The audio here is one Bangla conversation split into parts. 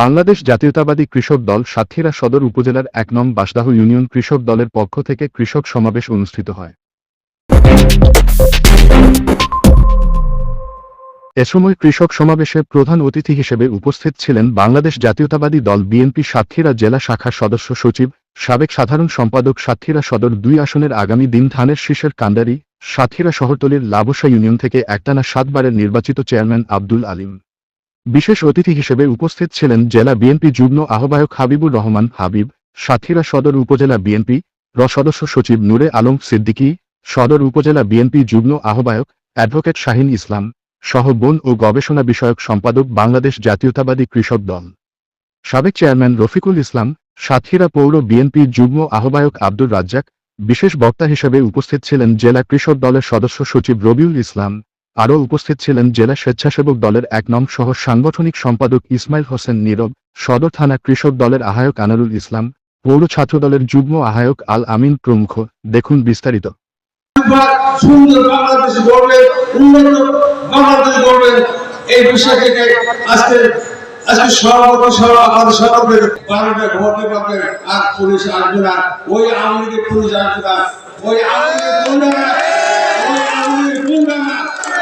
বাংলাদেশ জাতীয়তাবাদী কৃষক দল সাতক্ষীরা সদর উপজেলার এক নং বাসদাহ ইউনিয়ন কৃষক দলের পক্ষ থেকে কৃষক সমাবেশ অনুষ্ঠিত হয়। এ সময় কৃষক সমাবেশে প্রধান অতিথি হিসেবে উপস্থিত ছিলেন বাংলাদেশ জাতীয়তাবাদী দল বিএনপি সাতক্ষীরা জেলা শাখার সদস্য সচিব, সাবেক সাধারণ সম্পাদক সাতক্ষীরা সদর দুই আসনের আগামী দিন ধানের শীষের কান্দারি সাতক্ষীরা শহরতলির লাবসা ইউনিয়ন থেকে একটানা সাতবারের নির্বাচিত চেয়ারম্যান আব্দুল আলিম। বিশেষ অতিথি হিসেবে উপস্থিত ছিলেন জেলা বিএনপি যুগ্ম আহ্বায়ক হাবিবুর রহমান, হাবিব সাতক্ষীরা সদর উপজেলা বিএনপি, র সদস্য সচিব নূরে আলম সিদ্দিকী, সদর উপজেলা বিএনপি যুগ্ম আহ্বায়ক অ্যাডভোকেট শাহিন ইসলাম সহ বন ও গবেষণা বিষয়ক সম্পাদক বাংলাদেশ জাতীয়তাবাদী কৃষক দল। সাবেক চেয়ারম্যান রফিকুল ইসলাম সাতক্ষীরা পৌর বিএনপি যুগ্ম আহ্বায়ক আব্দুর রাজ্জাক, বিশেষ বক্তা হিসেবে উপস্থিত ছিলেন জেলা কৃষক দলের সদস্য সচিব রবিউল ইসলাম। আরও উপস্থিত ছিলেন জেলা স্বেচ্ছাসেবক দলের এক নং সহ সাংগঠনিক সম্পাদক ইসমাইল হোসেন নীরব, সদর থানা কৃষক দলের আহ্বায়ক আনারুল ইসলাম, পৌর ছাত্র দলের যুগ্ম আহ্বায়ক আল আমিন প্রমুখ। দেখুন বিস্তারিত। আর পুলিশ আসবে না। ওই আওয়ামী লীগের পুলিশ আসবে না। ওই আওয়ামী লীগের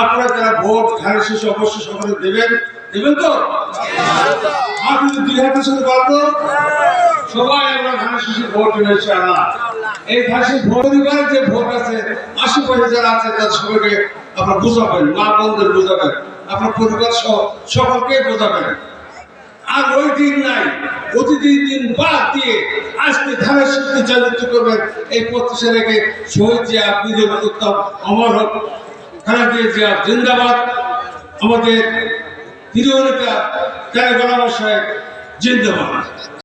আপনারা যারা ভোট ধারে শেষে অবশ্যই সকলে দেবেন। দেবেন তো? আপনি দুই সবাই আমরা ধানের শেষে ভোট ইনশাআল্লাহ। এই ধানের ভোট পরিবারের যে ভোট আছে আশেপাশে যারা আছে, তাদের সবাইকে আপনারা বুঝাবেন, মা বোনদের বুঝাবেন, আপনার পরিবার সহ সকলকে বোঝাবেন। আর ওই দিন নাই প্রতিদিন দিন বাদ দিয়ে আজকে ধানের শক্তি চালিত করবেন। এই প্রত্যাশা রেখে শহীদ জিয়া, বিজয় উত্তম অমর হোক। জিন্দাবাদ। আমাদের প্রিয় নেতা গণামশাই জিন্দাবাদ।